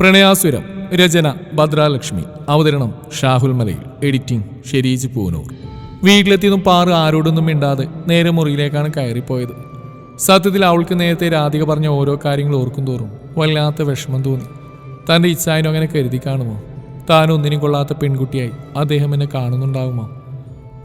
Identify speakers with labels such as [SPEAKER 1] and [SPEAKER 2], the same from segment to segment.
[SPEAKER 1] പ്രണയാസുരം രചന ഭദ്രാലക്ഷ്മി. അവതരണം ഷാഹുൽ മലയിൽ എഡിറ്റിംഗ് ഷെരീജ് പൂനൂർ. വീട്ടിലെത്തിയതും പാറ് ആരോടൊന്നും മിണ്ടാതെ നേരെ മുറിയിലേക്കാണ് കയറിപ്പോയത്. സത്യത്തിൽ അവൾക്ക് നേരത്തെ രാധിക പറഞ്ഞ ഓരോ കാര്യങ്ങൾ ഓർക്കും തോറും വല്ലാത്ത വിഷമം തോന്നി. തന്റെ ഇച്ഛായനും അങ്ങനെ കരുതി കാണുമോ? താൻ ഒന്നിനും കൊള്ളാത്ത പെൺകുട്ടിയായി അദ്ദേഹം എന്നെ കാണുന്നുണ്ടാകുമോ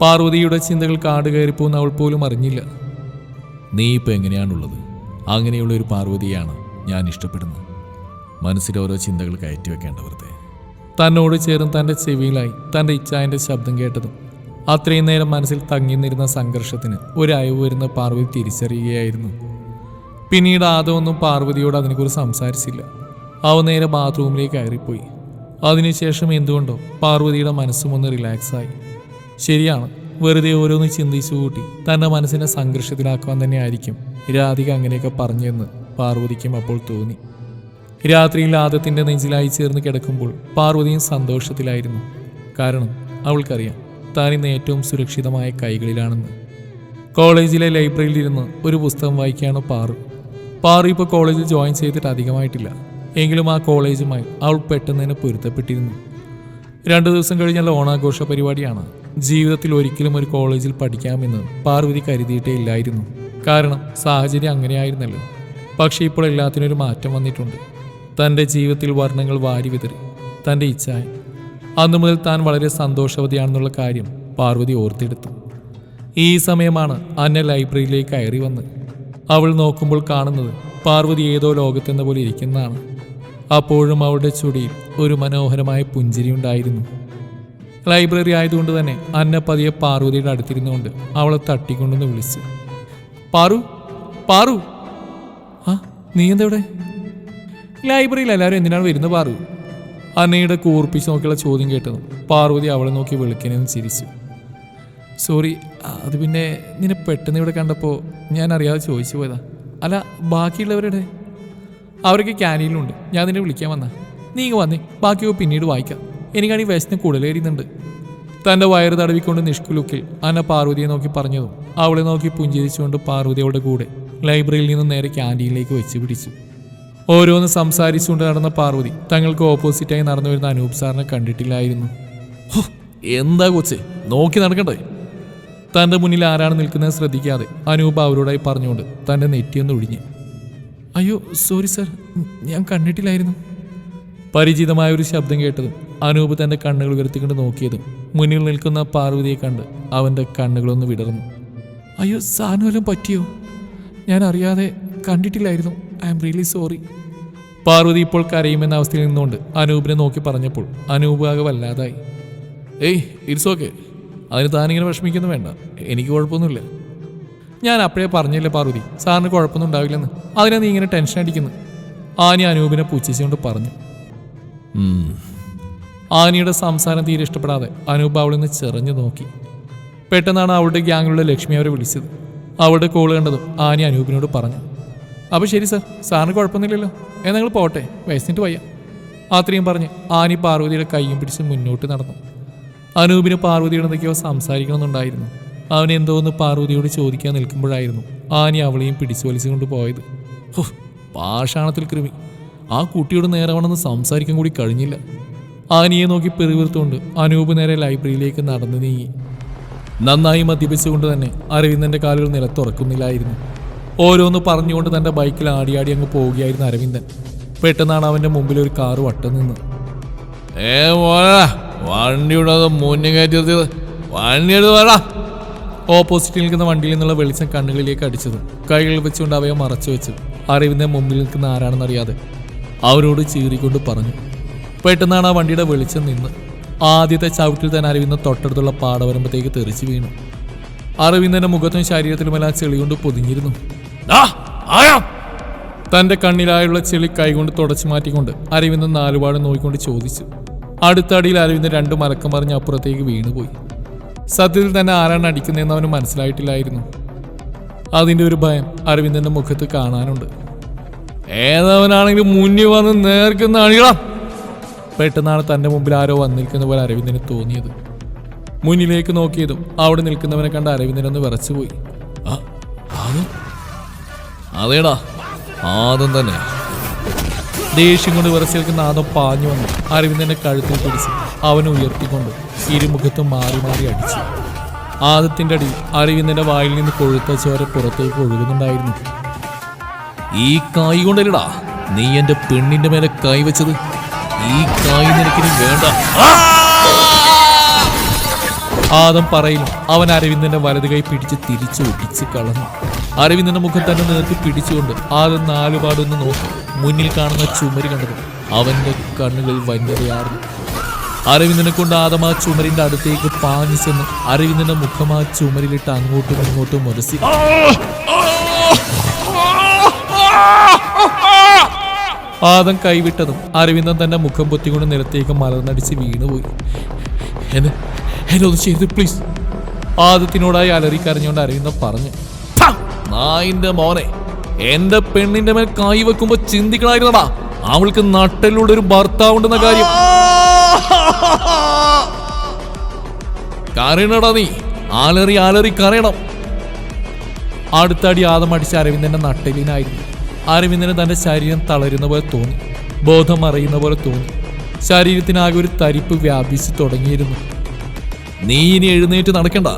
[SPEAKER 1] പാർവതിയുടെ ചിന്തകൾ കാട് കയറിപ്പോന്ന് അവൾ പോലും അറിഞ്ഞില്ല. നീ ഇപ്പം എങ്ങനെയാണുള്ളത്? അങ്ങനെയുള്ള ഒരു പാർവതിയാണ് ഞാൻ ഇഷ്ടപ്പെടുന്നത്. മനസ്സിൽ ഓരോ ചിന്തകൾ കയറ്റി വെക്കേണ്ട വെറുതെ. തന്നോട് ചേർന്ന് തന്റെ ചെവിയിലായി തന്റെ ഇച്ഛായന്റെ ശബ്ദം കേട്ടതും അത്രയും നേരം മനസ്സിൽ തങ്ങി നിന്നിരുന്ന സംഘർഷത്തിന് ഒരു അയവ് വരുന്ന പാർവതി തിരിച്ചറിയുകയായിരുന്നു. പിന്നീട് ആദമൊന്നും പാർവതിയോട് അതിനെക്കുറിച്ച് സംസാരിച്ചില്ല. അവ നേരെ ബാത്റൂമിലേക്ക് കയറിപ്പോയി. അതിനുശേഷം എന്തുകൊണ്ടോ പാർവതിയുടെ മനസ്സും ഒന്ന് റിലാക്സായി ശരിയാണ് വെറുതെ ഓരോന്ന് ചിന്തിച്ചു കൂട്ടി തന്റെ മനസ്സിനെ സംഘർഷത്തിലാക്കുവാൻ തന്നെയായിരിക്കും രാധിക അങ്ങനെയൊക്കെ പറഞ്ഞെന്ന് പാർവതിക്കും അപ്പോൾ തോന്നി. രാത്രിയിൽ ആദത്തിന്റെ നെഞ്ചിലായി ചേർന്ന് കിടക്കുമ്പോൾ പാർവതിയും സന്തോഷത്തിലായിരുന്നു. കാരണം അവൾക്കറിയാം താൻ ഇന്ന് ഏറ്റവും സുരക്ഷിതമായ കൈകളിലാണെന്ന്. കോളേജിലെ ലൈബ്രറിയിൽ ഇരുന്ന് ഒരു പുസ്തകം വായിക്കുകയാണ് പാറു. പാറു ഇപ്പോൾ കോളേജിൽ ജോയിൻ ചെയ്തിട്ട് അധികമായിട്ടില്ല. എങ്കിലും ആ കോളേജുമായി അവൾ പെട്ടെന്ന് തന്നെ പൊരുത്തപ്പെട്ടിരുന്നു. രണ്ടു ദിവസം കഴിഞ്ഞാൽ ഓണാഘോഷ പരിപാടിയാണ്. ജീവിതത്തിൽ ഒരിക്കലും ഒരു കോളേജിൽ പഠിക്കാമെന്ന് പാർവതി കരുതിയിട്ടേ ഇല്ലായിരുന്നു. കാരണം സാഹചര്യം അങ്ങനെയായിരുന്നല്ലോ. പക്ഷേ ഇപ്പോൾ എല്ലാത്തിനും ഒരു മാറ്റം വന്നിട്ടുണ്ട്. തന്റെ ജീവിതത്തിൽ വർണങ്ങൾ വാരി വിതറി തന്റെ ഇച്ഛായ അന്നു മുതൽ താൻ വളരെ സന്തോഷവതിയാണെന്നുള്ള കാര്യം പാർവതി ഓർത്തെടുത്തു. ഈ സമയമാണ് അന്ന ലൈബ്രറിയിലേക്ക് കയറി വന്ന് അവൾ നോക്കുമ്പോൾ കാണുന്നത് പാർവതി ഏതോ ലോകത്തെന്ന പോലെ ഇരിക്കുന്നതാണ്. അപ്പോഴും അവളുടെ ചുടിയിൽ ഒരു മനോഹരമായ പുഞ്ചിരി ഉണ്ടായിരുന്നു. ലൈബ്രറി ആയതുകൊണ്ട് തന്നെ അന്ന പതിയെ പാർവതിയുടെ അടുത്തിരുന്നുകൊണ്ട് അവളെ തട്ടിക്കൊണ്ടെന്ന് വിളിച്ചു. പാറു പാറു. ആ നീ എന്തെവിടെ ലൈബ്രറിയിൽ എല്ലാവരും എന്തിനാണ് വരുന്നത് പാറു? അന്നയുടെ കൂർപ്പിച്ച് നോക്കിയുള്ള ചോദ്യം കേട്ടതും പാർവതി അവളെ നോക്കി വിളിക്കണെന്ന് ചിരിച്ചു. സോറി അത് പിന്നെ നിന്നെ പെട്ടെന്ന് ഇവിടെ കണ്ടപ്പോൾ ഞാൻ അറിയാതെ ചോദിച്ചു പോയതാ. അല്ല ബാക്കിയുള്ളവരുടെ അവരൊക്കെ ക്യാനീനിലുണ്ട് ഞാൻ നിന്നെ വിളിക്കാൻ വന്നാ. നീ വന്നേ ബാക്കിയൊക്കെ പിന്നീട് വായിക്കാം. എനിക്കാണെങ്കിൽ വിശന്ന് കൂടുതലേരിയുന്നുണ്ട് തന്റെ വയറ് തടവിക്കൊണ്ട് നിഷ്കുലുക്കിൽ അന്ന പാർവതിയെ നോക്കി പറഞ്ഞതും അവളെ നോക്കി പുഞ്ചിരിച്ചുകൊണ്ട് പാർവതിയോടെ കൂടെ ലൈബ്രറിയിൽ നിന്ന് നേരെ ക്യാന്റീനിലേക്ക് വെച്ച് പിടിച്ചു. ഓരോന്ന് സംസാരിച്ചുകൊണ്ട് നടന്ന പാർവതി തങ്ങൾക്ക് ഓപ്പോസിറ്റായി നടന്നു വരുന്ന അനൂപ് സാറിനെ കണ്ടിട്ടില്ലായിരുന്നു. എന്താ കൊച്ചേ? നോക്കി നടക്കണ്ടേ തന്റെ മുന്നിൽ ആരാണ് നിൽക്കുന്നത് ശ്രദ്ധിക്കാതെ അനൂപ് അവരോടായി പറഞ്ഞുകൊണ്ട് തന്റെ നെറ്റിയൊന്ന് ഒഴിഞ്ഞ് അയ്യോ സോറി സർ ഞാൻ കണ്ടിട്ടില്ലായിരുന്നു. പരിചിതമായ ഒരു ശബ്ദം കേട്ടതും അനൂപ് തന്റെ കണ്ണുകൾ ഉയർത്തിക്കൊണ്ട് നോക്കിയതും മുന്നിൽ നിൽക്കുന്ന പാർവതിയെ കണ്ട് അവന്റെ കണ്ണുകളൊന്ന് വിടർന്നു. അയ്യോ സാറിന് വല്ലതും പറ്റിയോ? ഞാൻ അറിയാതെ കണ്ടിട്ടില്ലായിരുന്നു. I am really sorry. Parvathi ഇപ്പോൾ കരയുമെന്ന അവസ്ഥയിൽ നിന്നുകൊണ്ട് അനൂപിനെ നോക്കി പറഞ്ഞപ്പോൾ അനൂപ് ആകെ വല്ലാതായി. ഏയ് ഇറ്റ്സ് ഓക്കെ അതിന് താനിങ്ങനെ വിഷമിക്കുന്നു വേണ്ട. എനിക്ക് കുഴപ്പമൊന്നുമില്ല. ഞാൻ അപ്പോഴേ പറഞ്ഞില്ലേ പാർവതി സാറിന് കുഴപ്പമൊന്നും ഉണ്ടാവില്ലെന്ന്. അതിനാ നീ ഇങ്ങനെ ടെൻഷൻ അടിക്കുന്നു. ആനി അനൂപിനെ പുച്ഛിച്ചുകൊണ്ട് പറഞ്ഞു. ആനിയുടെ സംസാരം തീരെ ഇഷ്ടപ്പെടാതെ അനൂപ് അവളിൽ നിന്ന് ചെറിഞ്ഞു നോക്കി. പെട്ടെന്നാണ് അവളുടെ ഗ്യാങ്ങിലുള്ള ലക്ഷ്മി അവരെ വിളിച്ചത്. അവളുടെ കോൾ കണ്ടതും ആനി അനൂപിനോട് പറഞ്ഞു. അപ്പോൾ ശരി സാർ. സാറിന് കുഴപ്പമൊന്നുമില്ലല്ലോ. എന്നാൽ നിങ്ങൾ പോട്ടെ. വയസ്സിനിട്ട് വയ്യ. അത്രയും പറഞ്ഞ് ആനി പാർവതിയുടെ കൈയും പിടിച്ച് മുന്നോട്ട് നടന്നു. അനൂപിന് പാർവതിയുടെ എന്തൊക്കെയോ സംസാരിക്കണമെന്നുണ്ടായിരുന്നു. അവൻ എന്തോന്ന് പാർവതിയോട് ചോദിക്കാൻ നിൽക്കുമ്പോഴായിരുന്നു ആനി അവളെയും പിടിച്ചു വലിച്ചുകൊണ്ട് പോയത്. ഹോ പാഷാണത്തിൽ കൃമി. ആ കുട്ടിയോട് നേരവണമെന്ന് സംസാരിക്കാൻ കൂടി കഴിഞ്ഞില്ല. ആനിയെ നോക്കി പെരുവിർത്തുകൊണ്ട് അനൂപ് നേരെ ലൈബ്രറിയിലേക്ക് നടന്നു നീങ്ങി. നന്നായി മദ്യപിച്ചുകൊണ്ട് തന്നെ അരവിന്ദന്റെ കാലുകൾ നിലത്തുറക്കുന്നില്ലായിരുന്നു. ഓരോന്ന് പറഞ്ഞുകൊണ്ട് തന്റെ ബൈക്കിൽ ആടിയാടി അങ്ങ് പോവുകയായിരുന്നു അരവിന്ദൻ. പെട്ടെന്നാണ് അവന്റെ മുമ്പിൽ ഒരു കാറ് വട്ടം നിന്ന് ഏ മോനാ വണ്ടിയുടെ മുന്നിൽ കയറ്റി നിർത്തിയത് വണ്ടി എടുത്ത് വേടാ ഓപ്പോസിറ്റിൽ നിൽക്കുന്ന വണ്ടിയിൽ നിന്നുള്ള വെളിച്ചം കണ്ണുകളിലേക്ക് അടിച്ചത് കൈകൾ വെച്ചുകൊണ്ട് അവയെ മറച്ചു വെച്ചു അറിവിന്റെ മുമ്പിൽ നിൽക്കുന്ന ആരാണെന്നറിയാതെ അവരോട് ചീറിക്കൊണ്ട് പറഞ്ഞു. പെട്ടെന്നാണ് ആ വണ്ടിയുടെ വെളിച്ചം നിന്ന് ആദ്യത്തെ ചവിട്ടിൽ തന്നെ അരവിന്ദൻ തൊട്ടടുത്തുള്ള പാടവരമ്പത്തേക്ക് തെറിച്ചു വീണു. അരവിന്ദന്റെ മുഖത്തും ശരീരത്തിലുമെല്ലാം ചെളി കൊണ്ട് പൊതിഞ്ഞിരുന്നു. തന്റെ കണ്ണിലായുള്ള ചെളി കൈകൊണ്ട് തുടച്ചു മാറ്റിക്കൊണ്ട് അരവിന്ദൻ നാലുപാട് നോക്കിക്കൊണ്ട് ചോദിച്ചു. അടുത്തടിയിൽ അരവിന്ദ് അരവിന്ദൻ രണ്ട് മലക്കം പറഞ്ഞ് അപ്പുറത്തേക്ക് വീണുപോയി. സത്യത്തിൽ തന്നെ ആരാണ് അടിക്കുന്നതെന്ന് അവന് മനസ്സിലായിട്ടില്ലായിരുന്നു. അതിന്റെ ഒരു ഭയം അരവിന്ദന്റെ മുഖത്ത് കാണാനുണ്ട്. ഏതവനാണെങ്കിലും മുന്നിൽ വന്ന് നേർക്കുന്ന അണികളാം. പെട്ടെന്നാണ് തന്റെ മുമ്പിൽ ആരോ വന്നിരിക്കുന്ന പോലെ അരവിന്ദന് തോന്നിയത്. മുന്നിലേക്ക് നോക്കിയതും അവിടെ നിൽക്കുന്നവനെ കണ്ട് അരവിന്ദനൊന്ന് വിറച്ചുപോയി? അതേടാ. ആദ്യം തന്നെ. ദേഷ്യം കൊണ്ട് വിറച്ചേൽക്കുന്ന ആദം പാഞ്ഞു വന്നു. അരവിന്ദന്റെ കഴുത്തിൽ പിടിച്ച് അവനെ ഉയർത്തിക്കൊണ്ട് ഇരുമുഖത്തും മാറി മാറി അടിച്ചു. ആദത്തിന്റെ അടി അരവിന്ദന്റെ വായിൽ നിന്ന് കൊഴുത്ത ചോര പുറത്തേക്ക് ഒഴുകുന്നുണ്ടായിരുന്നു. ഈ കായ് കൊണ്ടല്ലടാ. നീ എന്റെ പെണ്ണിന്റെ മേലെ കൈവച്ചത്. ഈ കായ് നിനക്കിനി വേണ്ട. ആദം പറയിലും അവൻ അരവിന്ദന്റെ വലത് കൈ പിടിച്ച് തിരിച്ചു ഒട്ടിച്ച് കളഞ്ഞു. അരവിന്ദന്റെ മുഖം തന്നെ നിർത്തി പിടിച്ചുകൊണ്ട് ആദം നാലുപാടൊന്ന് നോക്കി മുന്നിൽ കാണുന്ന ചുമര് കണ്ടത് അവന്റെ കണ്ണുകളിൽ വന്യതയാർന്നു. അരവിന്ദനെ കൊണ്ട് ആദം ആ ചുമരിന്റെ അടുത്തേക്ക് പാഞ്ഞു ചെന്ന് അരവിന്ദന്റെ മുഖം ആ ചുമരിലിട്ട് അങ്ങോട്ടും ഇങ്ങോട്ടും മുരസി ആദം കൈവിട്ടതും അരവിന്ദൻ തന്റെ മുഖം പൊത്തിക്കൊണ്ട് നിലത്തേക്ക് മലർന്നടിച്ച് വീണുപോയി. എന്നെ ഒന്ന് ചെയ്ത് പ്ലീസ്. ആദത്തിനോടായി അലറി അരവിന്ദൻ പറഞ്ഞു "ഥ, നായിന്റെ മോനെ എന്റെ പെണ്ണിന്റെ മേൽ കായ് വെക്കുമ്പോ ചിന്തിക്കണായിരുന്നടാ. അവൾക്ക് നട്ടലിലൂടെ ഒരു ഭർത്താവുണ്ടെന്ന കാര്യം. കരയണടാ നീ ആലറി ആലറി കരയണം. അടുത്തടി ആദം അടിച്ച അരവിന്ദന്റെ നട്ടലിനായിരുന്നു അരവിന്ദന് തന്റെ ശരീരം തളരുന്ന പോലെ തോന്നി ബോധം അറിയുന്ന പോലെ തോന്നി. ശരീരത്തിനാകെ ഒരു തരിപ്പ് വ്യാപിച്ചു തുടങ്ങിയിരുന്നു. നീ ഇനി എഴുന്നേറ്റ് നടക്കണ്ട.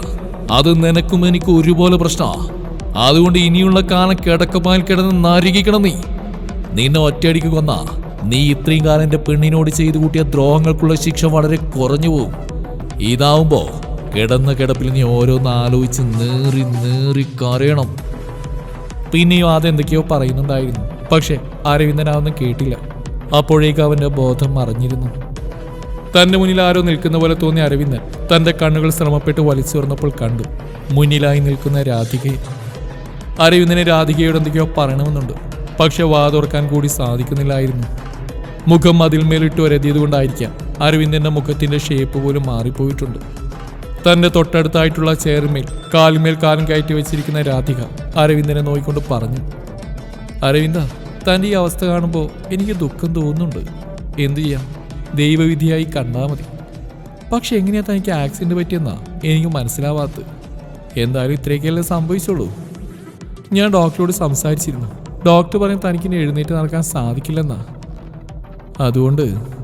[SPEAKER 1] അത് നിനക്കും എനിക്ക് ഒരുപോലെ പ്രശ്നമാ അതുകൊണ്ട് ഇനിയുള്ള കാലം കിടക്കപ്പാൽ കിടന്ന് നരകിക്കണം നീ. നിന്നെ ഒറ്റയടിക്ക് കൊന്ന. നീ ഇത്രയും കാലം എന്റെ പെണ്ണിനോട് ചെയ്തു കൂട്ടിയ ദ്രോഹങ്ങൾക്കുള്ള ശിക്ഷ വളരെ കുറഞ്ഞു പോകും ഇതാവുമ്പോ കിടന്ന കിടപ്പിൽ നീ ഓരോന്ന് ആലോചിച്ച് നേറി നേറി കരയണം. പിന്നെയും അതെന്തൊക്കെയോ പറയുന്നുണ്ടായിരുന്നു. പക്ഷെ അരവിന്ദൻ അതൊന്നും കേട്ടില്ല. അപ്പോഴേക്ക് അവന്റെ ബോധം മറിഞ്ഞിരുന്നു. തന്റെ മുന്നിൽ ആരോ നിൽക്കുന്ന പോലെ തോന്നി അരവിന്ദൻ തന്റെ കണ്ണുകൾ ശ്രമപ്പെട്ട് വലിച്ചു തുറന്നപ്പോൾ കണ്ടു. മുന്നിലായി നിൽക്കുന്ന രാധികയെ. അരവിന്ദനെ രാധികയോട് എന്തൊക്കെയോ പറയണമെന്നുണ്ട്. പക്ഷെ വാതോർക്കാൻ കൂടി സാധിക്കുന്നില്ലായിരുന്നു. മുഖം അതിൽമേലിട്ട് ഒരതിയത് കൊണ്ടായിരിക്കാം അരവിന്ദന്റെ മുഖത്തിന്റെ ഷേപ്പ് പോലും മാറിപ്പോയിട്ടുണ്ട്. തന്റെ തൊട്ടടുത്തായിട്ടുള്ള ചെയർമേൽ കാലിന്മേൽ കാലം കയറ്റി വെച്ചിരിക്കുന്ന രാധിക അരവിന്ദനെ നോയിക്കൊണ്ട് പറഞ്ഞു. അരവിന്ദ തന്റെ ഈ അവസ്ഥ കാണുമ്പോൾ എനിക്ക് ദുഃഖം തോന്നുന്നുണ്ട്. എന്തു ചെയ്യാം? ദൈവവിധിയായി കണ്ടാൽ മതി. പക്ഷെ എങ്ങനെയാ തനിക്ക് ആക്സിഡന്റ് പറ്റിയെന്നാ? എനിക്ക് മനസ്സിലാവാത്തത്. എന്തായാലും ഇത്രയൊക്കെയല്ലേ സംഭവിച്ചുള്ളൂ. ഞാൻ ഡോക്ടറോട് സംസാരിച്ചിരുന്നു. ഡോക്ടർ പറയും തനിക്കിനി എഴുന്നേറ്റ് നടക്കാൻ സാധിക്കില്ലെന്നാ. അതുകൊണ്ട്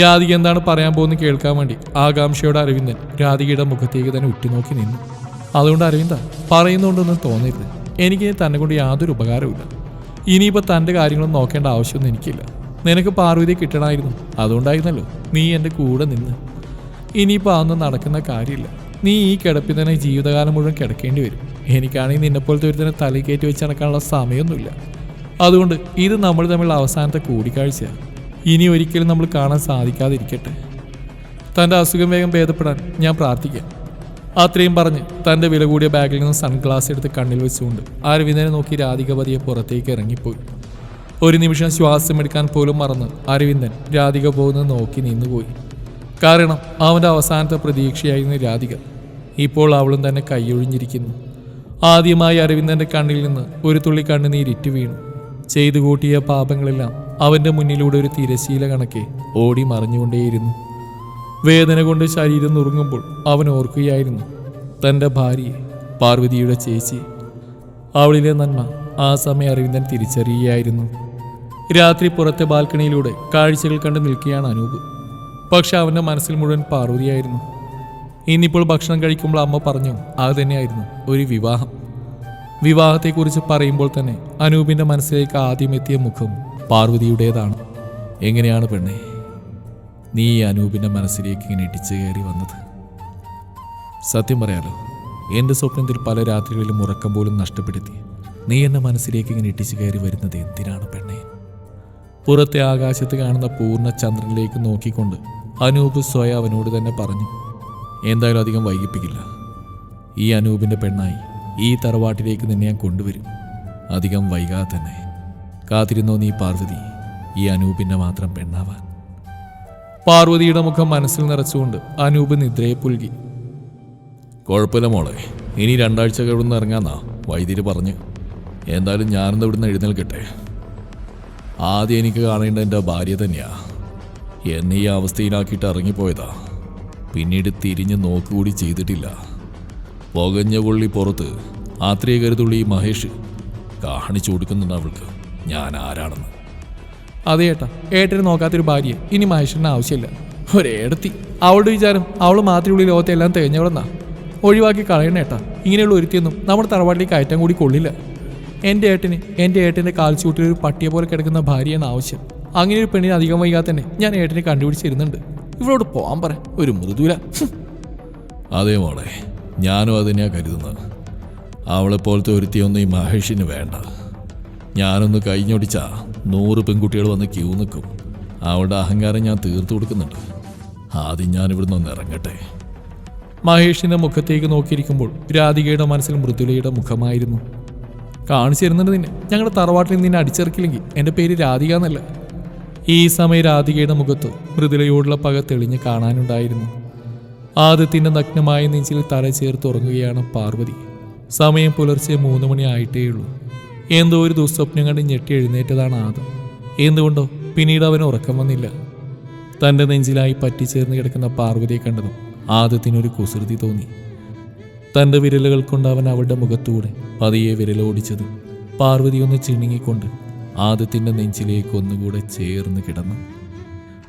[SPEAKER 1] രാധിക എന്താണ് പറയാൻ പോകുന്നത് കേൾക്കാൻ വേണ്ടി ആകാംക്ഷയോടെ അരവിന്ദൻ രാധികയുടെ മുഖത്തേക്ക് തന്നെ ഉറ്റുനോക്കി നിന്നു. അതുകൊണ്ട് അരവിന്ദ പറയുന്നുണ്ടെന്ന് തോന്നരുത്. എനിക്ക് തന്നെ കൊണ്ട് യാതൊരു ഉപകാരവുമില്ല. ഇനിയിപ്പോൾ തന്റെ കാര്യങ്ങളും നോക്കേണ്ട ആവശ്യമൊന്നും എനിക്കില്ല. നിനക്ക് പാർവതി കിട്ടണമായിരുന്നു. അതുകൊണ്ടായിരുന്നല്ലോ നീ എന്റെ കൂടെ നിന്ന് ഇനിയിപ്പോൾ അതൊന്നും നടക്കുന്ന കാര്യമില്ല. നീ ഈ കിടപ്പിൽ തന്നെ ജീവിതകാലം മുഴുവൻ കിടക്കേണ്ടി വരും. എനിക്കാണെങ്കിൽ നിന്നെപ്പോലത്തെ ഒരു തന്നെ തലയിൽ കയറ്റി വെച്ച് നടക്കാനുള്ള സമയമൊന്നുമില്ല. അതുകൊണ്ട് ഇത് നമ്മൾ തമ്മിലുള്ള അവസാനത്തെ കൂടിക്കാഴ്ചയാണ് ഇനി ഒരിക്കലും നമ്മൾ കാണാൻ സാധിക്കാതിരിക്കട്ടെ. തന്റെ അസുഖം വേഗം ഭേദപ്പെടാൻ ഞാൻ പ്രാർത്ഥിക്കാം. അത്രയും പറഞ്ഞ് തന്റെ വില കൂടിയ ബാഗിൽ നിന്ന് സൺഗ്ലാസ് എടുത്ത് കണ്ണിൽ വെച്ചുകൊണ്ട് അരവിന്ദനെ നോക്കി രാധിക പതിയെ പുറത്തേക്ക് ഇറങ്ങിപ്പോയി. ഒരു നിമിഷം ശ്വാസമെടുക്കാൻ പോലും മറന്ന് അരവിന്ദൻ രാധിക പോകുന്നത് നോക്കി നിന്നുപോയി. കാരണം അവന്റെ അവസാനത്തെ പ്രതീക്ഷയായിരുന്നു രാധിക. ഇപ്പോൾ അവളും തന്നെ കൈയൊഴിഞ്ഞിരിക്കുന്നു. ആദ്യമായി അരവിന്ദന്റെ കണ്ണിൽ നിന്ന് ഒരു തുള്ളി കണ്ണുനീരിറ്റു വീണു. ചെയ്തു കൂട്ടിയ പാപങ്ങളെല്ലാം അവന്റെ മുന്നിലൂടെ ഒരു തിരശീല കണക്കെ ഓടി മറിഞ്ഞുകൊണ്ടേയിരുന്നു. വേദന കൊണ്ട് ശരീരം നുറുങ്ങുമ്പോൾ അവൻ ഓർക്കുകയായിരുന്നു തന്റെ ഭാര്യയെ പാർവതിയുടെ ചേച്ചി അവളിലെ നന്മ ആ സമയം അരവിന്ദൻ തിരിച്ചറിയുകയായിരുന്നു. രാത്രി പുറത്തെ ബാൽക്കണിയിലൂടെ കാഴ്ചകൾ കണ്ട് നിൽക്കുകയാണ് അനൂപ്. പക്ഷെ അവന്റെ മനസ്സിൽ മുഴുവൻ പാർവതിയായിരുന്നു. ഇന്നിപ്പോൾ ഭക്ഷണം കഴിക്കുമ്പോൾ അമ്മ പറഞ്ഞു അത് തന്നെയായിരുന്നു ഒരു വിവാഹം. വിവാഹത്തെക്കുറിച്ച് പറയുമ്പോൾ തന്നെ അനൂപിന്റെ മനസ്സിലേക്ക് ആദ്യം എത്തിയ മുഖം പാർവതിയുടേതാണ്. എങ്ങനെയാണ് പെണ്ണെ നീ അനൂപിന്റെ മനസ്സിലേക്ക് ഇങ്ങനെ ഇടിച്ചു കയറി വന്നത്? സത്യം പറയാലോ എന്റെ സ്വപ്നത്തിൽ പല രാത്രികളിലും ഉറക്കം പോലും നഷ്ടപ്പെടുത്തി നീ എന്റെ മനസ്സിലേക്ക് ഇങ്ങനെ ഇടിച്ചു കയറി വരുന്നത് എന്തിനാണ് പെണ്ണെ? പുറത്തെ ആകാശത്ത് കാണുന്ന പൂർണ ചന്ദ്രനിലേക്ക് നോക്കിക്കൊണ്ട് അനൂപ് സ്വയം അവനോട് തന്നെ പറഞ്ഞു എന്തായാലും അധികം വൈകിപ്പിക്കില്ല. ഈ അനൂപിന്റെ പെണ്ണായി ഈ തറവാട്ടിലേക്ക് നിന്നെ ഞാൻ കൊണ്ടുവരും. അധികം വൈകാതെ തന്നെ. കാത്തിരുന്നോ നീ പാർവതി? ഈ അനൂപിന്റെ മാത്രം പെണ്ണാവാൻ. പാർവതിയുടെ മുഖം മനസ്സിൽ നിറച്ചുകൊണ്ട് അനൂപ് നിദ്രയെ പുൽകി. കുഴപ്പമില്ല മോളെ. ഇനി രണ്ടാഴ്ച ഇവിടുന്ന് ഇറങ്ങാന്നാ വൈദ്യര് പറഞ്ഞ്. എന്തായാലും ഞാനെന്താ ഇവിടുന്ന് എഴുന്നേൽക്കട്ടെ? ആദ്യം എനിക്ക് കാണേണ്ട എന്റെ ഭാര്യ തന്നെയാ. എന്നെ ഈ അവസ്ഥയിലാക്കിയിട്ട് ഇറങ്ങിപ്പോയതാ. പിന്നീട് തിരിഞ്ഞ് നോക്കുകൂടി ചെയ്തിട്ടില്ല. പുകഞ്ഞ പുള്ളി പുറത്ത് ആത്രയെ ഈ മഹേഷ് കാണിച്ചു കൊടുക്കുന്നുണ്ട് അവൾക്ക്. ഞാൻ ആരാണെന്ന്. അതെ ഏട്ടാ ഏട്ടനെ നോക്കാത്തൊരു ഭാര്യ ഇനി മഹേഷിന്റെ ആവശ്യമില്ല. ഒരേടത്തി. അവളുടെ വിചാരം അവൾ മാത്രമേ ഉള്ളി ലോകത്തെ എല്ലാം തികഞ്ഞവളെന്നാ. ഒഴിവാക്കി കളയണ ഏട്ടാ. ഇങ്ങനെയുള്ള ഒരുത്തിയൊന്നും നമ്മുടെ തറവാട്ടിലേക്ക് കയറ്റാൻ കൂടി കൊള്ളില്ല. എന്റെ ഏട്ടന് എന്റെ ഏട്ടന്റെ കാൽച്ചൂട്ടിൽ ഒരു പട്ടിയെ പോലെ കിടക്കുന്ന ഭാര്യയാണ് ആവശ്യം. അങ്ങനെ ഒരു പെണ്ണിന് അധികം വൈകാതെ തന്നെ ഞാൻ ഏട്ടനെ കണ്ടുപിടിച്ചിരുന്നുണ്ട്. ഇവളോട് പോകാൻ പറ ഒരു മൃദുല.
[SPEAKER 2] അതേ മോളെ ഞാനും അതിനെയാ കരുതുന്നത്. അവളെ പോലത്തെ ഒരുത്തിയൊന്നും ഈ മഹേഷിന് വേണ്ട. ഞാനൊന്ന് കഴിഞ്ഞൊടിച്ചാ നൂറ് പെൺകുട്ടികൾ വന്ന് ക്യൂ നിൽക്കും. അവളുടെ അഹങ്കാരം ഞാൻ തീർത്തു കൊടുക്കുന്നുണ്ട്. ആദ്യം ഞാൻ ഇവിടുന്ന് ഒന്ന് ഇറങ്ങട്ടെ.
[SPEAKER 1] മഹേഷിന്റെ മുഖത്തേക്ക് നോക്കിയിരിക്കുമ്പോൾ രാധികയുടെ മനസ്സിൽ മൃദുലയുടെ മുഖമായിരുന്നു. കാണിച്ചിരുന്നുണ്ട് നിന്നെ. ഞങ്ങളുടെ തറവാട്ടിൽ നിന്നെ അടിച്ചിറക്കില്ലെങ്കിൽ എന്റെ പേര് രാധിക എന്നല്ല. ഈ സമയം രാധികയുടെ മുഖത്ത് മൃദുലയോടുള്ള പക തെളിഞ്ഞ് കാണാനുണ്ടായിരുന്നു. ആദ്യത്തിന്റെ നഗ്നമായ നെഞ്ചിൽ തല ചേർത്ത് ഉറങ്ങുകയാണ് പാർവതി. സമയം പുലർച്ചെ മൂന്ന് മണി ആയിട്ടേയുള്ളൂ. എന്തോ ഒരു ദുസ്വപ്നം കണ്ട് ഞെട്ടി എഴുന്നേറ്റതാണ് ആദം. എന്തുകൊണ്ടോ പിന്നീട് അവന് ഉറക്കം വന്നില്ല. തന്റെ നെഞ്ചിലായി പറ്റിച്ചേർന്ന് കിടക്കുന്ന പാർവതിയെ കണ്ടതും ആദ്യത്തിനൊരു കുസൃതി തോന്നി. തന്റെ വിരലുകൾ കൊണ്ട് അവൻ അവളുടെ മുഖത്തൂടെ പതിയെ വിരലോടിച്ചത്. പാർവതി ഒന്ന് ചിണുങ്ങിക്കൊണ്ട് ആദത്തിന്റെ നെഞ്ചിലേക്ക് ഒന്നുകൂടെ ചേർന്ന് കിടന്നു.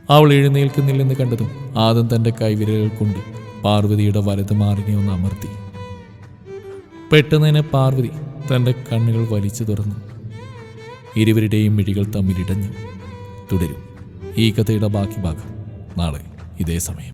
[SPEAKER 1] അവൾ എഴുന്നേൽക്കുന്നില്ലെന്ന് കണ്ടതും ആദം തന്റെ കൈവിരലുകൾ കൊണ്ട് പാർവതിയുടെ വലത് മാറിനെ ഒന്ന് അമർത്തി. പെട്ടെന്ന് തന്നെ പാർവതി തന്റെ കണ്ണുകൾ വലിച്ചു തുറന്നു. ഇരുവരുടെയും മിഴികൾ തമ്മിലിടഞ്ഞു തുടരും. ഈ കഥയുടെ ബാക്കി ഭാഗം നാളെ ഇതേ സമയം.